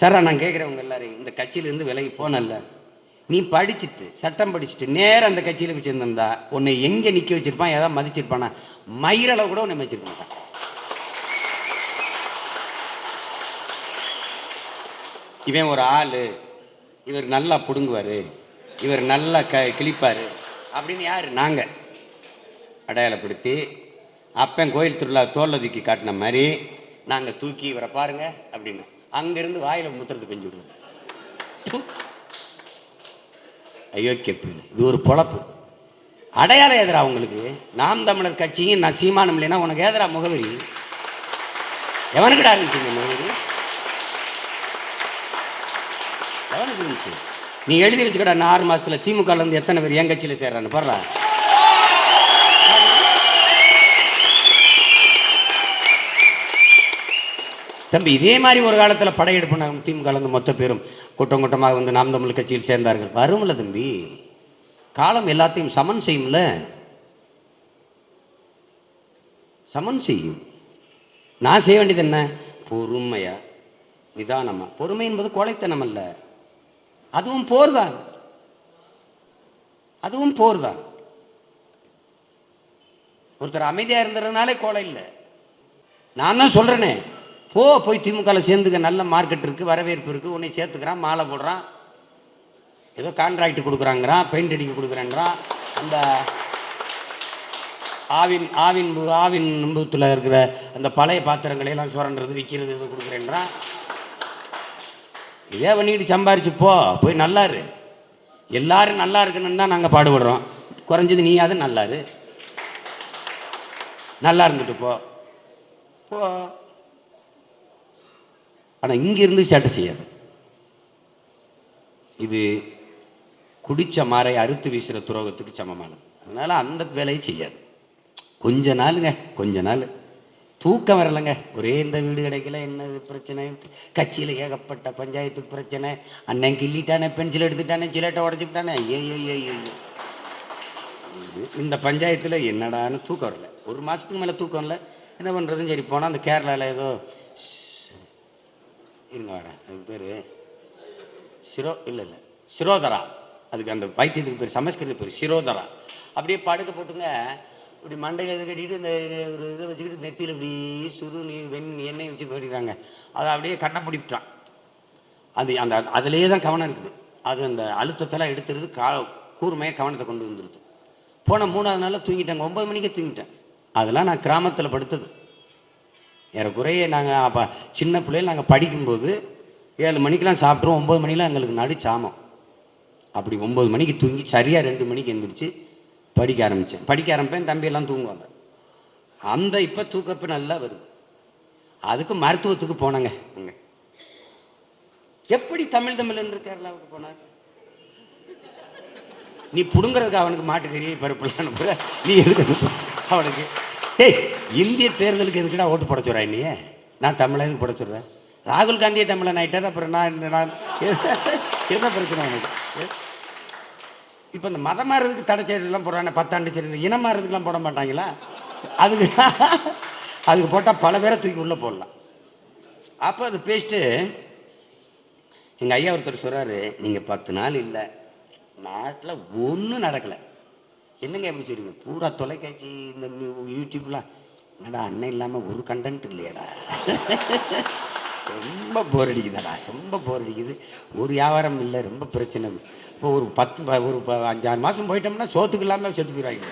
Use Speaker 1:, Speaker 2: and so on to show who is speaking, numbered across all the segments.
Speaker 1: Sir நான் கேட்குறவங்க எல்லாரையும் இந்த கட்சியிலேருந்து விலகி போனல நீ படிச்சுட்டு சட்டம் படிச்சுட்டு நேரம் அந்த கட்சியில் வச்சுருந்திருந்தா உன்னை எங்கே நிற்க வச்சுருப்பான்? எதாவது மதிச்சிருப்பானா? மயிரளவு கூட உன்னை மதிச்சிருக்க மாட்டான். இவன் ஒரு ஆள். இவர் நல்லா பிடுங்குவார். இவர் நல்லா க கிழிப்பார். அப்படின்னு யார்? நாங்கள் அடையாளப்படுத்தி அப்பன் கோயில் திருவிழா தோல்ல தூக்கி காட்டின மாதிரி நாங்கள் தூக்கி இவரை பாருங்கள் அப்படின்னு. அங்கேருந்து வாயில் முத்திரத்தை பெஞ்சு விடுவோம் அயோக்கிய பிள்ளை இது ஒரு பொழப்பு. அடையாளம் எதிரா உங்களுக்கு? நாம் தமிழர் கட்சியும் நான் சீமானம் இல்லைன்னா உனக்கு எதிரா முகவரி? எவனுக்கிட்ட இருந்துச்சுங்க முகவரி? எவனுக்கு இருந்துச்சு? நீ எழுதி வச்சுக்கடா நான் ஆறு மாசத்துல திமுக இருந்து எத்தனை பேர் என் கட்சியில சேர்றான்னு பாடுறா. தம்பி இதே மாதிரி ஒரு காலத்தில் படையெடுப்பு நாங்கள் திமுக கலந்து மொத்த பேரும் கூட்டம் கூட்டமாக வந்து நாம் தமிழ் கட்சியில் சேர்ந்தார்கள். வரும்ல தம்பி. காலம் எல்லாத்தையும் சமன் செய்யும்ல. சமன் செய்யும். நான் செய்ய வேண்டியது என்ன? பொறுமையா நிதானமா. பொறுமை என்பது கோழைத்தனம் அல்ல. அதுவும் போர்தான். அதுவும் போர்தான். ஒருத்தர் அமைதியா இருந்ததுனாலே கோலை இல்லை. நான் தான் சொல்றேனே. போ போய் திமுகவில் சேர்ந்துக்க நல்ல மார்க்கெட் இருக்குது வரவேற்பு இருக்கு உன்னை சேர்த்துக்கிறான் மாலை போடுறான். ஏதோ கான்ட்ராக்ட் கொடுக்குறாங்கிறான் பெயிண்ட் அடிக்க கொடுக்குறேன்றான். அந்த ஆவின் ஆவின் ஆவின் நம்பத்தில் இருக்கிற அந்த பழைய பாத்திரங்களை எல்லாம் சுரண்டுறது விற்கிறது இது கொடுக்குறேன்றான். இதே பண்ணிக்கிட்டு சம்பாரிச்சு போ போய் நல்லாரு. எல்லாரும் நல்லா இருக்கணும்னு தான் நாங்கள் பாடுபடுறோம். குறைஞ்சது நீயாவது நல்லாரு. நல்லா இருந்துட்டு போ. போ. ஆனால் இங்கிருந்து சட்டை செய்யாது. இது குடித்த மாறை அறுத்து வீசுகிற துரோகத்துக்கு சமமானது. அதனால் அந்த வேலையை செய்யாது. கொஞ்ச நாளுங்க கொஞ்ச நாள். தூக்கம் வரலைங்க. ஒரே இந்த வீடு கிடைக்கல என்ன இது பிரச்சனை? கட்சியில் ஏகப்பட்ட பஞ்சாயத்து பிரச்சனை. அண்ணன் கிள்ளிட்டானே பென்சில் எடுத்துட்டானே சிலேட்டை உடச்சிக்கிட்டானே. ஐயோ ஐயோ ஐயோ இந்த பஞ்சாயத்தில் என்னடான்னு தூக்கம் வரல. ஒரு மாதத்துக்கு மேலே தூக்கம் இல்லை என்ன பண்ணுறதுன்னு சரி போனால் அந்த கேரளாவில் ஏதோ இருங்க வரேன். அதுக்கு பேர் சிரோ இல்லை இல்லை. சிரோதரா. அதுக்கு அந்த வைத்தியத்துக்கு பேர் சமஸ்கிருத பேர் சிரோதரா. அப்படியே படுக்க போட்டுங்க. இப்படி மண்டையில் இதை கட்டிட்டு இந்த ஒரு இதை வச்சுக்கிட்டு நெத்தியில் இப்படி சுரு நீர் வெண் எண்ணெய் வச்சு போயிடுறாங்க அதை அப்படியே கண்ணை பிடிப்பிட்டான் அது அந்த அதிலேயே தான் கவனம் இருக்குது. அது அந்த அழுத்தத்தெல்லாம் எடுத்துருது. கா கூர்மையாக கவனத்தை கொண்டு வந்துடுது போன மூணாவது நாளில் தூங்கிட்டாங்க. ஒம்பது மணிக்கே தூங்கிட்டேன். அதெல்லாம் நான் கிராமத்தில் படுத்தது. ஏறக்குறைய நாங்கள் அப்போ சின்ன பிள்ளைகள் நாங்கள் படிக்கும்போது ஏழு மணிக்கெலாம் சாப்பிட்ருவோம் ஒம்பது மணிக்கெலாம் எங்களுக்கு நடு சாமம். அப்படி ஒம்பது மணிக்கு தூங்கி சரியாக ரெண்டு மணிக்கு எந்திரிச்சு படிக்க ஆரம்பித்தேன் படிக்க ஆரம்பிப்பேன் தம்பியெல்லாம் தூங்குவாங்க. அந்த இப்போ தூக்கப்போ நல்லா வருது. அதுக்கு மருத்துவத்துக்கு போனாங்க அங்கே. எப்படி தமிழ் தமிழ் என்று கேரளாவுக்கு போனார் நீ பிடுங்கிறதுக்கு அவனுக்கு மாட்டு தெரிய பருப்புலாம் அனுப்புற. நீ எதுக்கு அவனுக்கு ஏய் இந்திய தேர்தலுக்கு எதுக்குடா ஓட்டு போட சொல்கிறேன் நீ நான் தமிழை போட சொல்கிறேன் ராகுல் காந்தியே தமிழன் ஆகிட்டார் அப்புறம் நான் இந்த நான் என்ன பிரச்சனை எனக்கு இப்போ இந்த மதம் மாறுறதுக்கு தடை செயலாம் போடுறாங்க பத்தாண்டு சரி இந்த இனம் மாறுறதுக்கெல்லாம் போட மாட்டாங்களா? அதுக்கு அதுக்கு போட்டால் பல பேரை தூக்கி உள்ளே போடலாம். அப்போ அது பேசிட்டு எங்கள் ஐயா ஒருத்தர் சொல்கிறாரு நீங்கள் பத்து நாள் இல்லை நாட்டில் ஒன்றும் நடக்கலை. என்னங்க எப்படி சொல்றீங்க? பூரா தொலைக்காட்சி இந்த யூடியூப்லாம். என்னடா அண்ணன் இல்லாமல் ஒரு கண்டென்ட் இல்லையாடா? ரொம்ப போர் அடிக்குதாடா ரொம்ப போர் அடிக்குது. ஒரு வியாபாரம் இல்லை ரொம்ப பிரச்சனை. இப்போ ஒரு பத்து ப- ஒரு ப- அஞ்சாறு மாதம் போயிட்டோம்னா சோத்துக்கு இல்லாமல் செத்து போயிடுவாங்க.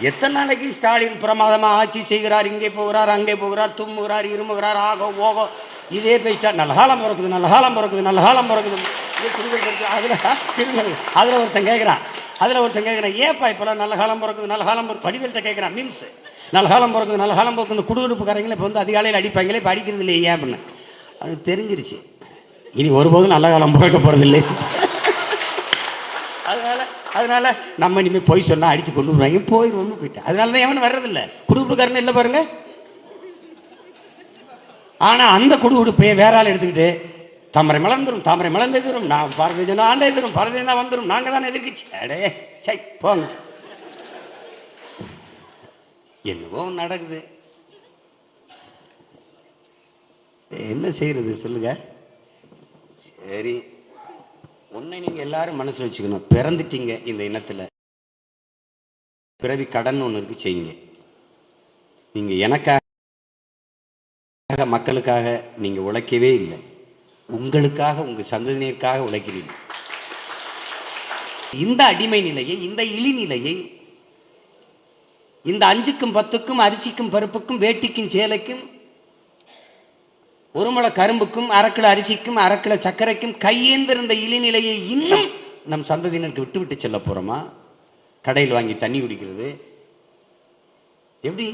Speaker 1: எத்தனை நாளைக்கு ஸ்டாலின் பிரமாதமாக ஆட்சி செய்கிறார் இங்கே போகிறார் அங்கே போகிறார் தும்முகிறார் இருமுகிறார் ஆகோ ஓகோ. இதே போயிட்டா நல்ல காலம் பிறக்குது நல்ல காலம் பிறக்குது நல்ல காலம் பிறக்குது. அதில் திரும்ப அதில் ஒருத்தன் கேட்குறான் அதில் ஒருத்தன் கேட்குறேன் ஏப்பா இப்போலாம் நல்ல காலம் பிறக்குது நல்ல காலம் பிறகு படிவெல்ட்ட கேட்குறான் மீன்ஸ் நல்ல காலம் பிறக்குது நல்ல காலம் பிறக்குது குடுகுடுப்புக்காரங்களே இப்போ வந்து அதிகாலையில் அடிப்பாங்களே இப்போ அடிக்கிறது இல்லையே ஏன் அப்படின்னு? அது தெரிஞ்சிருச்சு. இனி ஒருபோதும் நல்ல காலம் பிறக்க போகிறதில்லை அதனால அதனால நம்ம இனிமேல் போய் சொன்னால் அடித்து கொண்டு வருவாங்க. போயிடுவோம்னு போயிட்டேன். அதனால தான் எவனும் வர்றதில்ல குடுகுடுக்காரன் இல்லை பாருங்கள் ஆனால் அந்த குடுகுடுப்பையை வேற ஆள் எடுத்துக்கிட்டு தாமரை மலர்ந்துரும் தாமரை மலர்ந்து எதிரும். நான் பாரதிய ஜனா ஆண்ட எதிரும் பாரதிய ஜனா வந்துரும். நாங்கள் தான் எதிர்க்கிச்சு அடே சை போங்க. என்னவோ நடக்குது. என்ன செய்யறது சொல்லுங்க. சரி. உன்னை நீங்க எல்லாரும் மனசுல வச்சுக்கணும். பிறந்துட்டீங்க இந்த இனத்துல. பிறவி கடன் ஒன்று இருக்கு செய்யுங்க. நீங்க எனக்காக மக்களுக்காக நீங்க உழைக்கவே இல்லை. உங்களுக்காக உங்கள் சந்ததியினருக்காக உழைக்கிறீர்கள் இந்த அடிமை நிலையை இந்த இழிநிலையை இந்த அஞ்சுக்கும் பத்துக்கும் அரிசிக்கும் பருப்புக்கும் வேட்டிக்கும் சேலைக்கும் ஒரு முளை கரும்புக்கும் அரக்கில அரிசிக்கும் அரக்கில சர்க்கரைக்கும் கையேந்திருந்த இழிநிலையை இன்னும் நம் சந்ததியினருக்கு விட்டு விட்டு செல்ல போகிறோமா கடையில் வாங்கி தண்ணி குடிக்கிறது. எப்படி?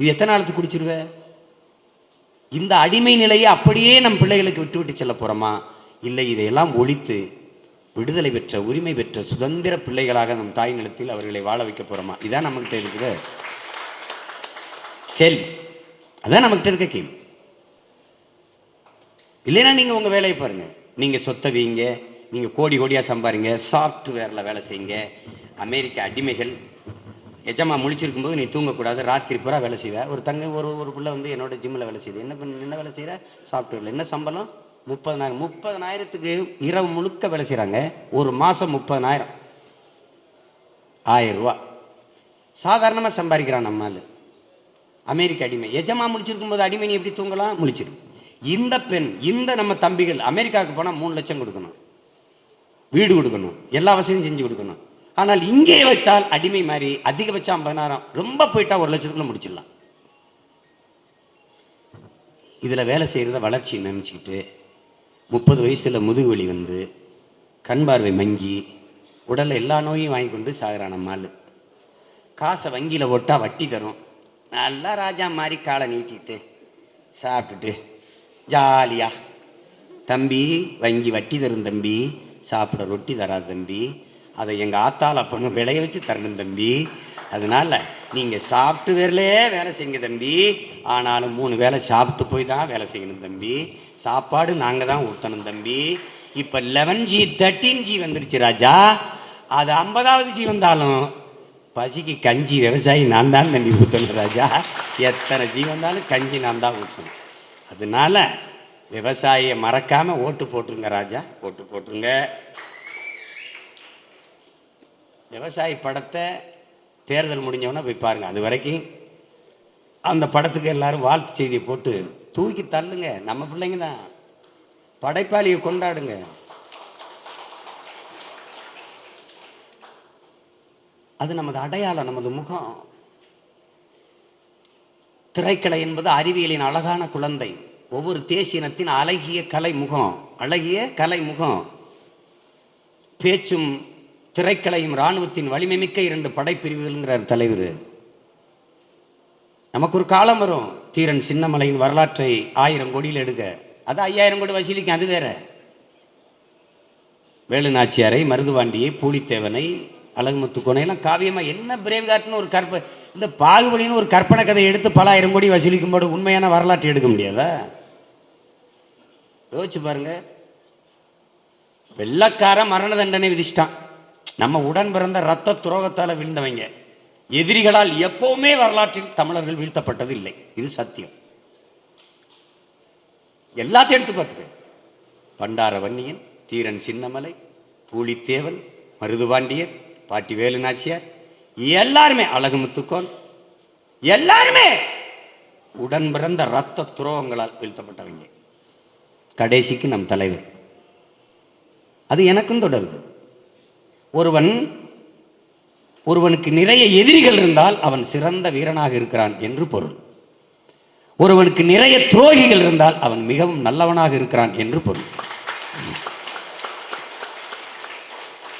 Speaker 1: இது எத்தனை நாளுக்கு குடிச்சிருவேன் இந்த அடிமை நிலையை அப்படியே நம் பிள்ளைகளுக்கு விட்டு விட்டு செல்ல போகிறோமா இல்லை இதையெல்லாம் ஒழித்து விடுதலை பெற்ற உரிமை பெற்ற சுதந்திர பிள்ளைகளாக நம் தாய் நிலத்தில் அவர்களை வாழ வைக்க போகிறோமா இதான் நம்மகிட்ட இருக்கிற கேள்வி. அதான் நம்மகிட்ட இருக்க கேள்வி. இல்லைன்னா நீங்கள் உங்கள் வேலையை பாருங்கள் நீங்கள் சொத்தை வீங்க நீங்கள் கோடி கோடியாக சம்பாருங்க சாஃப்ட்வேரில் வேலை செய்யுங்க அமெரிக்க அடிமைகள் எஜமா முழிச்சிருக்கும் போது நீ தூங்கக்கூடாது ராத்திரி பூரா வேலை செய்வ. ஒரு தங்க ஒரு ஒரு பிள்ளை வந்து என்னோட ஜிம்மில் வேலை செய்யுது என்ன பண்ண என்ன வேலை செய்கிற சாஃப்ட்வேரில் என்ன சம்பளம்? முப்பதனாயிரம் முப்பதனாயிரத்துக்கு இரவு முழுக்க வேலை செய்கிறாங்க ஒரு மாதம் முப்பதனாயிரம் ஆயிரம் ரூபா. சாதாரணமாக சம்பாதிக்கிறான் நம்மால் அமெரிக்க அடிமை. எஜமா முழிச்சிருக்கும் போது அடிமை நீ எப்படி தூங்கலாம்? முழிச்சிரு. இந்த பெண் இந்த நம்ம தம்பிகள் அமெரிக்காவுக்கு போனால் மூணு லட்சம் கொடுக்கணும். வீடு கொடுக்கணும். எல்லா வசதியும் செஞ்சு கொடுக்கணும். ஆனால் இங்கே வைத்தால் அடிமை மாதிரி அதிகபட்சம் ஐம்பதாயிரம் ரொம்ப போயிட்டா ஒரு லட்சத்துக்குள்ள முடிச்சிடலாம். இதில் வேலை செய்கிறத வளர்ச்சி நினச்சிக்கிட்டு முப்பது வயசில் முதுகு வலி வந்து கண் பார்வை மங்கி உடலில் எல்லா நோயும் வாங்கி கொண்டு சாகிறான் நம்மால் காசை வங்கியில் போட்டால் வட்டி தரும். நல்லா ராஜா மாதிரி காலை நீட்டிட்டு சாப்பிட்டுட்டு ஜாலியாக தம்பி வங்கி வட்டி தரும் தம்பி சாப்பிட ரொட்டி தராது தம்பி அதை எங்கள் ஆத்தால் அப்பன்னு விளைய வச்சு தரணும் தம்பி. அதனால நீங்கள் சாஃப்ட்வேர்லேயே வேலை செய்யுங்க தம்பி. ஆனாலும் மூணு வேளை சாப்பிட்டு போய் தான் வேலை செய்யணும் தம்பி. சாப்பாடு நாங்கள் தான் ஊற்றணும் தம்பி. இப்போ லெவன் ஜி தேர்ட்டீன் ஜி வந்துருச்சு ராஜா. அது ஐம்பதாவது ஜி வந்தாலும் பசிக்கு கஞ்சி விவசாயி நான் தான் தம்பி ஊற்றணும் ராஜா. எத்தனை ஜி வந்தாலும் கஞ்சி நான் தான் ஊற்றணும் அதனால விவசாயியை மறக்காமல் ஓட்டு போட்டுருங்க ராஜா. ஓட்டு போட்டுருங்க. விவசாயி படத்தை தேர்தல் முடிஞ்சவொன்னே போய் பாருங்கள் அது வரைக்கும் அந்த படத்துக்கு எல்லாரும் வாழ்த்து செய்தியை போட்டு தூக்கி தள்ளுங்க. நம்ம பிள்ளைங்க தான். படைப்பாளியை கொண்டாடுங்க. அது நமது அடையாளம் நமது முகம். திரைக்கலை என்பது அறிவியலின் அழகான குழந்தை. ஒவ்வொரு தேசியனத்தின் அழகிய கலை முகம் அழகிய கலை முகம். பேச்சும் திரைக்கலையும் இராணுவத்தின் வலிமைமிக்க இரண்டு படைப்பிரிவுகள்ங்கிறார் தலைவர். நமக்கு ஒரு காலம் வரும். தீரன் சின்னமலையின் வரலாற்றை ஆயிரம் கோடியில் எடுக்க. அது ஐயாயிரம் கோடி வசூலிக்கும் அது வேற. வேலுநாச்சியாரை மருதுவாண்டியை பூலித்தேவனை அழகுமுத்து கோனையெல்லாம் காவியமா என்ன பிரேவ்காட்னு ஒரு கற்ப இந்த பாகுபலின்னு ஒரு கற்பனை கதை எடுத்து பல ஆயிரம் கோடி வசூலிக்கும் போது உண்மையான வரலாற்றை எடுக்க முடியாதா? யோசிச்சு பாருங்க. வெள்ளக்காரன் மரண தண்டனை விதிச்சிட்டான். நம்ம உடன் பிறந்த ரத்த துரோகத்தால வீழ்ந்தவங்க. எதிரிகளால் எப்பவுமே வரலாற்றில் தமிழர்கள் வீழ்த்தப்பட்டது இல்லை இது சத்தியம். எல்லாத்தையும் எடுத்து பார்த்துக்க. பண்டார வன்னியன் தீரன் சின்னமலை பூலித்தேவன் மருதுபாண்டியர் பாட்டி வேலு நாச்சியார் எல்லாருமே அழகு முத்துக்கோன். எல்லாருமே உடன் பிறந்த ரத்த துரோகங்களால் வீழ்த்தப்பட்டவங்க. கடைசிக்கு நம் தலைவர். அது எனக்கும் தொடருது. ஒருவன் ஒருவனுக்கு நிறைய எதிரிகள் இருந்தால் அவன் சிறந்த வீரனாக இருக்கிறான் என்று பொருள். ஒருவனுக்கு நிறைய துரோகிகள் இருந்தால் அவன் மிகவும் நல்லவனாக இருக்கிறான் என்று பொருள்.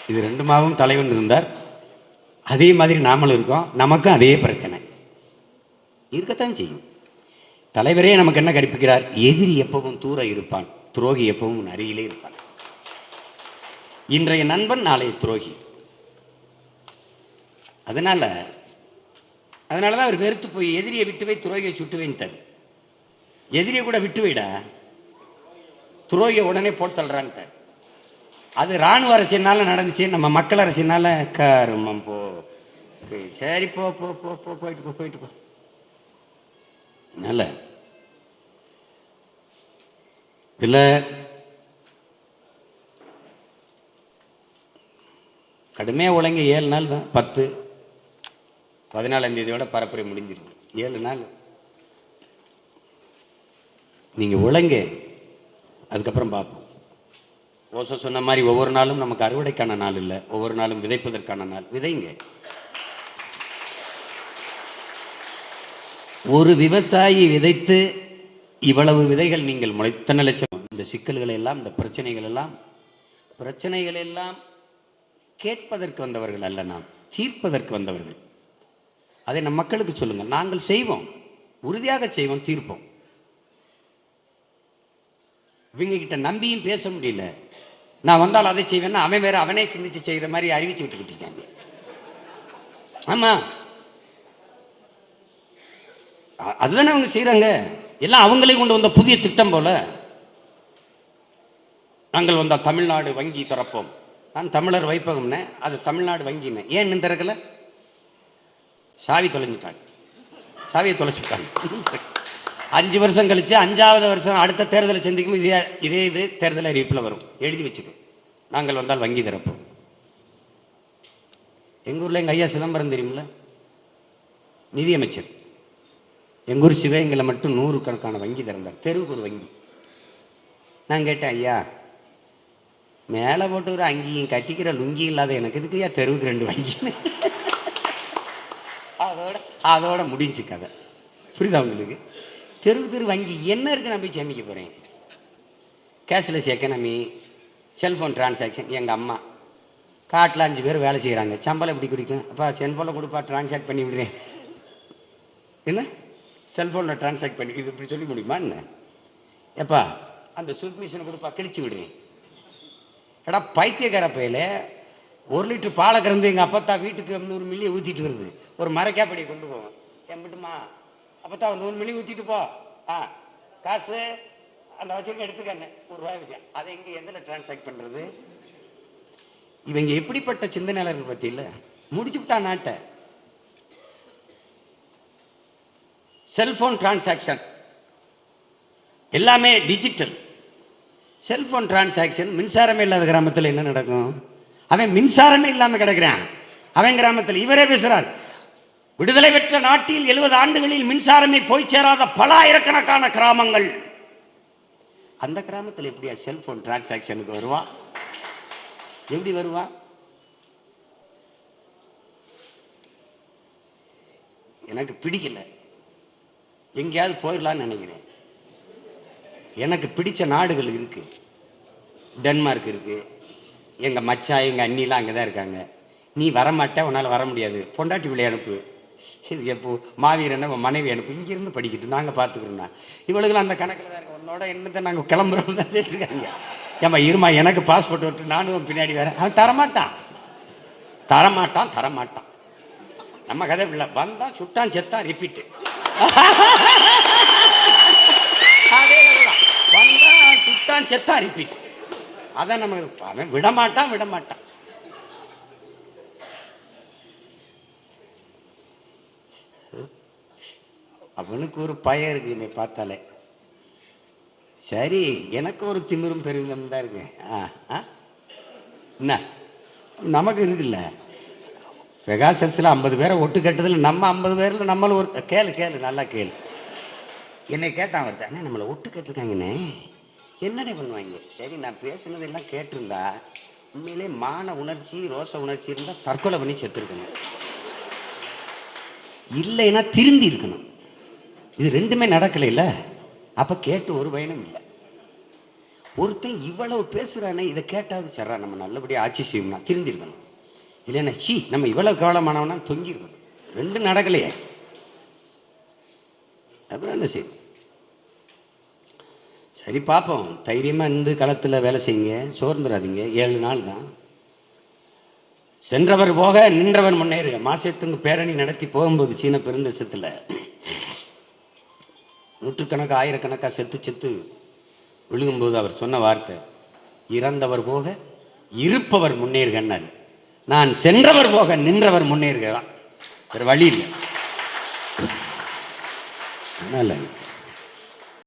Speaker 1: இது ரெண்டுமாவும் தலைவன் இருந்தார். அதே மாதிரி நாமளும் இருக்கோம். நமக்கும் அதே பிரச்சனை. இருக்கத்தான் செய்யும். தலைவரே நமக்கு என்ன கற்பிக்கிறார்? எதிரி எப்பவும் தூர இருப்பான். துரோகி எப்பவும் அருகிலே இருப்பான். இன்றைய நண்பன் நாளைய துரோகி. அதனால அதனால தான் அவர் வெறுத்து போய் எதிரியை விட்டுவை துரோகியை சுட்டுவேன்ட்டார் எதிரியை கூட விட்டு வைடா துரோகியை உடனே போட்டு தள்ளுறான்ட்டார். அது ராணுவ அரசினால் நடந்துச்சு நம்ம மக்கள் அரசியல்னால கருமம் போ. சரி போ போ போ போ போயிட்டு போ போயிட்டு போ. நல்ல இல்லை கடுமையாக உழைங்க ஏழு நாள் தான் பத்து. பதினாலாம் தேதியோட பரப்புரை முடிஞ்சிருக்கு ஏழு நாள். நீங்கள் உழைங்க அதுக்கப்புறம் பார்ப்போம். ஓசோ சொன்ன மாதிரி ஒவ்வொரு நாளும் நமக்கு அறுவடைக்கான நாள் இல்லை. ஒவ்வொரு நாளும் விதைப்பதற்கான நாள். விதைங்க. ஒரு விவசாயி விதைத்து இவ்வளவு விதைகள் நீங்கள் முளைத்தன லட்சம். இந்த சிக்கல்கள் எல்லாம் இந்த பிரச்சனைகள் எல்லாம் பிரச்சனைகள் எல்லாம் கேட்பதற்கு வந்தவர்கள் அல்ல நாம் தீர்ப்பதற்கு வந்தவர்கள். அதை நம் மக்களுக்கு சொல்லுங்கள். நாங்கள் செய்வோம். உறுதியாக செய்வோம் தீர்ப்போம். இவங்க கிட்ட நம்பியும் பேச முடியல. நான் வந்தால் அதை செய்வேன்னா அவன் வேற அவனே சிந்திச்சு செய்கிற மாதிரி அறிவிச்சு விட்டுக்கிட்டு இருக்காங்க. ஆமா. அதுதானே அவங்க செய்கிறாங்க எல்லாம் அவங்களே கொண்டு வந்த புதிய திட்டம் போல. நாங்கள் வந்தால் தமிழ்நாடு வங்கி திறப்போம். நான் தமிழர் வைப்பகம்னே அது தமிழ்நாடு வங்கின்னு ஏன் இன்னும் சாவி தொலைஞ்சிட்டாங்க சாவியை தொலைச்சிட்டாங்க அஞ்சு வருஷம் கழித்து அஞ்சாவது வருஷம் அடுத்த தேர்தலை சந்திக்கும் இதே இதே இது தேர்தல் அறிவிப்பில் வரும். எழுதி வச்சுக்கோ. நாங்கள் வந்தால் வங்கி திறப்போம். எங்கள் ஊரில் எங்கள் ஐயா சிதம்பரம் தெரியுமில்ல? நிதியமைச்சர். எங்கள் ஊர் சிவகங்கையில் மட்டும் நூறு கணக்கான வங்கி திறந்தார். தெருவுக்கு ஒரு வங்கி. நான் கேட்டேன் ஐயா மேலே போட்டு ஒரு அங்கேயும் கட்டிக்கிற லுங்கி இல்லாத எனக்கு இதுக்கு ஏன் தெருவுக்கு ரெண்டு வங்கின்னு? அதோட அதோட முடிஞ்சு கதை. புரியுதா உங்களுக்கு? தெரு தெரு வங்கி என்ன இருக்கு நான் போய் சேமிக்க போகிறேன் கேஷ்லெஸ் எக்கனமி செல்ஃபோன் டிரான்சாக்ஷன் எங்கள் அம்மா. காட்டில் அஞ்சு பேர் வேலை செய்கிறாங்க சம்பளம் எப்படி குடிக்கும் அப்பா செல்ஃபோனில் கொடுப்பா டிரான்சாக்ட் பண்ணி விடுறேன். என்ன? செல்ஃபோனில் டிரான்சாக்ட் பண்ணி இது இப்படி சொல்லி முடியுமா என்ன? எப்பா அந்த சுத் மிஷினை கொடுப்பா கிழிச்சு விடுறேன். எடா பைத்தியக்கார பையில. ஒரு லிட்டர் பாலை கறந்து எங்கள் அப்பத்தா வீட்டுக்கு நூறு மில்லியை ஊற்றிட்டு வருது. ஒரு மரக்காப்படியை கொண்டு போவோம் எம்பிட்டுமா அப்பத்தா நூறு மில்லி ஊற்றிட்டு போ. ஆ காசு அந்த வச்சிருக்க எடுத்துக்கண்ணே ஒரு ரூபாய் வச்சேன். அதை எங்கே எதில் டிரான்சாக்ட் பண்ணுறது இவங்க எப்படிப்பட்ட சிந்தனையாளர்கள் பற்றியில் முடிச்சு விட்டா நாட்டை. செல்போன் டிரான்சாக்ஷன் எல்லாமே டிஜிட்டல் செல்போன் டிரான்சாக்ஷன் மின்சாரமே இல்லாத கிராமத்தில் என்ன நடக்கும்? அவன் மின்சாரமே இல்லாமல் கிடக்கிறான். அவன் கிராமத்தில் இவரே பேசுகிறார் விடுதலை பெற்ற நாட்டில் எழுபது ஆண்டுகளில் மின்சாரமே போய் சேராத பல ஆயிரக்கணக்கான கிராமங்கள். அந்த கிராமத்தில் எப்படியா செல்போன் டிரான்சாக்ஷனுக்கு வருவா? எப்படி வருவா? எனக்கு பிடிக்கல. எங்கேயாவது போயிடலான்னு நினைக்கிறேன். எனக்கு பிடிச்ச நாடுகள் இருக்குது டென்மார்க் இருக்குது எங்கள் மச்சா எங்கள் அண்ணிலாம் அங்கே தான் இருக்காங்க. நீ வரமாட்டே உன்னால் வர முடியாது. பொண்டாட்டி பிள்ளை அனுப்பு. இது எப்போ மாவீரனை உன் மனைவி அனுப்பு. இங்கேருந்து படிக்கிட்டு நாங்கள் பார்த்துக்கிறோம்னா இவளுக்குலாம் அந்த கணக்கில் தான் இருக்கு உன்னோட என்னத்தை நாங்கள் கிளம்புறோம் தான் கேட்டுருக்காங்க. ஏம்மா இருமா எனக்கு பாஸ்போர்ட் விட்டு நானும் பின்னாடி வரேன். அவன் தரமாட்டான். தரமாட்டான் தரமாட்டான். நம்ம கதை இல்லை. வந்தான் சுட்டான் செத்தான் ரிப்பீட்டு அதே செத்தான் செத்தான் ரிப்பீட் அதான் நம்ம அவன் விடமாட்டான் விடமாட்டான். அவனுக்கு ஒரு பயம் இருக்கு என்னை பார்த்தாலே. சரி எனக்கு ஒரு திமிரும் பெருமிதம் தான் இருக்கு. ஆ ஆ. என்ன? நமக்கு இருக்குல்ல. பெகாசஸில் ஐம்பது பேரை ஒட்டு கட்டதில் நம்ம ஐம்பது பேரில் நம்மளும் ஒரு கேளு கேளு நல்லா கேளு. என்னை கேட்டான் ஒருத்தன் தானே நம்மளை ஒட்டு கட்டிருக்காங்கண்ணே. என்னடே பண்ணுவாங்க? சரி நான் பேசுனதெல்லாம் கேட்டிருந்தா உண்மையிலே மான உணர்ச்சி ரோச உணர்ச்சி இருந்தால் தற்கொலை பண்ணி செத்துருக்கணும். இல்லைன்னா திருந்தி இருக்கணும். இது ரெண்டுமே நடக்கலைல்ல அப்போ கேட்டு ஒரு பயனும் இல்லை. ஒருத்தன் இவ்வளவு பேசுகிறானே இதை கேட்டாவது சரா நம்ம நல்லபடியாக ஆட்சி செய்யணும்னா திருந்திருக்கணும் இல்லைன்னா சி நம்ம இவ்வளவு கவலமானவனா தொங்கியிருக்கணும் ரெண்டும் நடக்கலையே. அப்புறம் என்ன செய்யும் சரி பார்ப்போம் தைரியமாக இருந்து களத்தில் வேலை செய்யுங்க. சோர்ந்துடாதீங்க ஏழு நாள் தான். சென்றவர் போக நின்றவர் முன்னேறு மாசத்துக்கு பேரணி நடத்தி போகும்போது சீன பெருந்தேசத்தில் நூற்றுக்கணக்காக ஆயிரக்கணக்காக செத்து செத்து விழுகும்போது அவர் சொன்ன வார்த்தை இறந்தவர் போக இருப்பவர் முன்னேறுகன்னாரு. நான் சென்றவர் போக நின்றவர் முன்னேறுகிறான் வேறு வழி இல்லை. அதனால